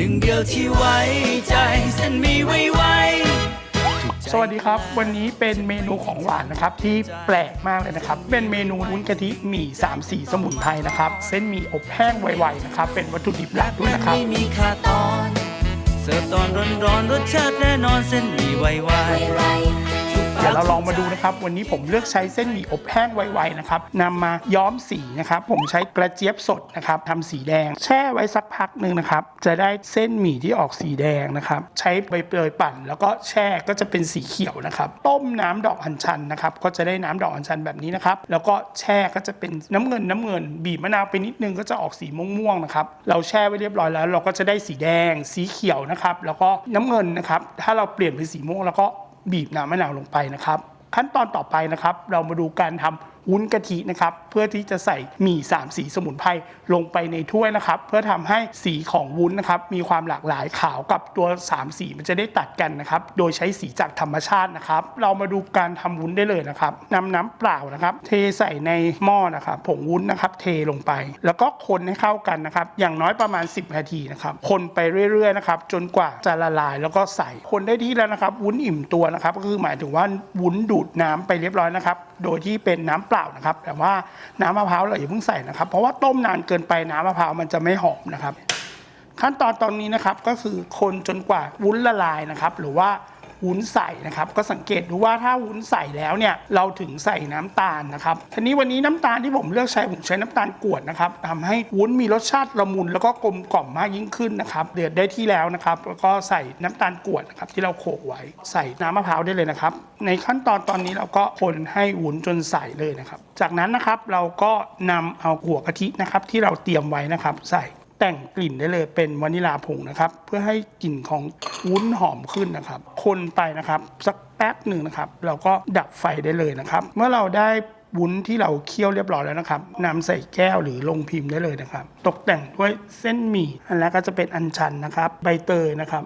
หนึ่งเดียวที่ไว้ใจฉันมีไว้ไว้ สวัสดีครับ วันนี้เป็นเมนูของหวานนะครับ ที่แปลกมากเลยนะครับ เป็นเมนูวุ้นกะทิหมี่สามสีสมุนไพรนะครับ เส้นหมี่อบแห้งไวๆนะครับ เป็นวัตถุดิบหลักด้วยนะครับ ไม่มีค่าตอน เสิร์ฟตอนร้อนๆรสชาติแน่นอนเส้นหมี่ไวๆ ดี๋ยวเราลองมาดูนะครับ วันนี้ผมเลือกใช้เส้นหมี่อบแห้งไวๆนะครับนำมาย้อมสีนะครับ ผมใช้กระเจี๊ยบสดนะครับทำสีแดง แช่ไว้สักพักหนึ่งนะครับ จะได้เส้นหมี่ที่ออกสีแดงนะครับ ใช้ใบเตยปั่น แล้วก็แช่ก็จะเป็นสีเขียวนะครับ ต้มน้ำดอกอัญชันนะครับ ก็จะได้น้ำดอกอัญชันแบบนี้นะครับ แล้วก็แช่ก็จะเป็นน้ำเงินน้ำเงิน บีบมะนาวไปนิดนึงก็จะออกสีม่วงๆนะครับ เราแช่ไว้เรียบร้อยแล้ว เราก็จะได้สีแดง สีเขียวนะครับ แล้วก็น้ำเงินนะครับ ถ้าเราเปลี่ยนเป็นสีม่วงแล้วก็ บีบน้ำมะนาวลงไปนะครับ ขั้นตอนต่อไปนะครับ เรามาดูการทำวุ้นกะทินะครับเพื่อที่จะใส่หมี่สามสีสมุนไพรลงไปในถ้วยนะครับ เพื่อทำให้สีของวุ้นนะครับมีความหลากหลายขาวกับตัวสามสีมันจะได้ตัดกันนะครับโดยใช้สีจากธรรมชาตินะครับ เรามาดูการทำวุ้นได้เลยนะครับนำน้ำเปล่านะครับ เทใส่ในหม้อนะครับผงวุ้นนะครับ เทลงไป แล้วก็คนให้เข้ากันนะครับ อย่างน้อยประมาณ 10 นาทีนะครับ คนไปเรื่อยๆนะครับจนกว่าจะละลายแล้วก็ใส่คนได้ที่แล้วนะครับ วุ้นอิ่มตัวนะครับ ก็คือหมายถึงว่าวุ้นดูดน้ำไปเรียบร้อยนะครับ โดยที่เป็นน้ำเปล่านะครับ แต่ว่าน้ำมะพร้าวเราอย่าเพิ่งใส่นะครับ เพราะว่าต้มนานเกินไปน้ำมะพร้าวมันจะไม่หอมนะครับ ขั้นตอนตอนนี้นะครับก็คือคนจนกว่าวุ้นละลายนะครับ หรือว่า วุ้นใส่นะครับก็สังเกตดูว่าถ้าวุ้นใส่แล้วเนี่ยเราถึงใส่น้ำตาลนะครับทีนี้วันนี้น้ำตาลที่ผมเลือกใช้ผมใช้น้ำตาลกวดนะครับทำให้วุ้นมีรสชาติละมุนแล้วก็กลมกล่อมมากยิ่งขึ้นนะครับเดือดได้ที่แล้วนะครับแล้วก็ใส่น้ำตาลกวดนะครับที่เราโขลกไว้ใส่น้ำมะพร้าวได้เลยนะครับ ในขั้นตอนตอนนี้เราก็คนให้วุ้นจนใสเลยนะครับ จากนั้นนะครับเราก็นำเอาหัวกะทินะครับที่เราเตรียมไว้นะครับ ใส่ แต่งกลิ่นได้เลยเป็นวานิลาผงนะครับ เพื่อให้กลิ่นของวุ้นหอมขึ้นนะครับ คนไปนะครับสักแป๊บหนึ่งนะครับเราก็ดับไฟได้เลยนะครับ เมื่อเราได้วุ้นที่เราเคี่ยวเรียบร้อยแล้วนะครับนำใส่แก้วหรือลงพิมพ์ได้เลยนะครับ ตกแต่งด้วยเส้นหมี่ อันแรกก็จะเป็นอัญชันนะครับ ใบเตยนะครับ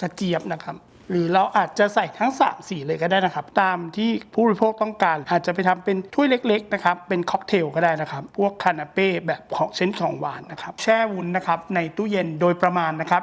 กระเจี๊ยบนะครับ หรือเราอาจจะใส่ทั้ง 3 สีเลยก็ได้นะครับ ตามที่ผู้บริโภคต้องการ อาจจะไปทำเป็นถ้วยเล็กๆนะครับเป็นค็อกเทลก็ได้นะครับ พวกคานาเป้แบบของเช่นของหวานนะครับแช่วุ้นนะครับในตู้เย็นโดยประมาณนะครับ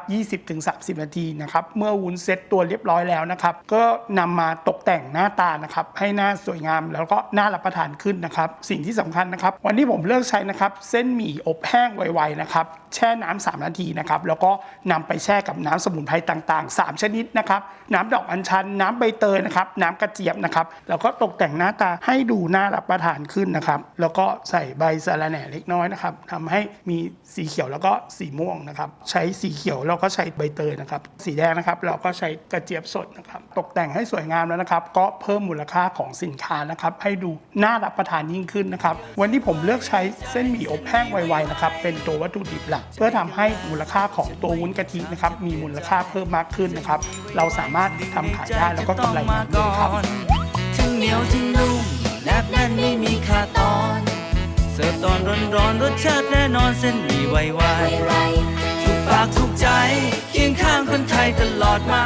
20-30 นาทีนะครับเมื่อวุ้นเซ็ตตัวเรียบร้อยแล้วนะครับ ก็นำมาตกแต่งหน้าตานะครับให้หน้าสวยงามแล้วก็น่ารับประทานขึ้นนะครับ สิ่งที่สำคัญนะครับ วันนี้ผมเลือกใช้นะครับเส้นหมี่อบแห้งไวๆนะครับแช่น้ำ3นาทีนะครับแล้วก็นำไปแช่กับน้ำสมุนไพรต่าง ๆ 3 ชนิดนะครับน้ำดอกอัญชัน น้ำใบเตยนะครับ น้ำกระเจี๊ยบนะครับ แล้วก็ตกแต่งหน้าตาให้ดูน่ารับประทานขึ้นนะครับ แล้วก็ใส่ใบสะระแหน่เล็กน้อยนะครับทำให้มีสีเขียวแล้วก็สีม่วงนะครับ ใช้สีเขียวเราก็ใช้ใบเตยนะครับ สีแดงนะครับ เราก็ใช้กระเจี๊ยบสดนะครับ ตกแต่งให้สวยงามแล้วนะครับ ก็เพิ่มมูลค่าของสินค้านะครับ ให้ดูน่ารับประทานยิ่งขึ้นนะครับ วันนี้ผมเลือกใช้เส้นหมี่อบแห้งไวๆนะครับ เป็นตัววัตถุดิบหลัก เพื่อทำให้มูลค่าของตัววุ้นกะทินะครับ มีมูลค่าเพิ่มมากขึ้นนะครับ เราสามารถทำขายได้แล้วก็กำไรมากขึ้นครับทั้งเหนียวทั้งนุ่มแนบแน่นไม่มีค่าตอน เสิร์ฟตอนร้อนๆรสชาติแน่นอนเส้นหมีไวไวถูกปากถูกใจเคียงข้างคนไทยตลอดมา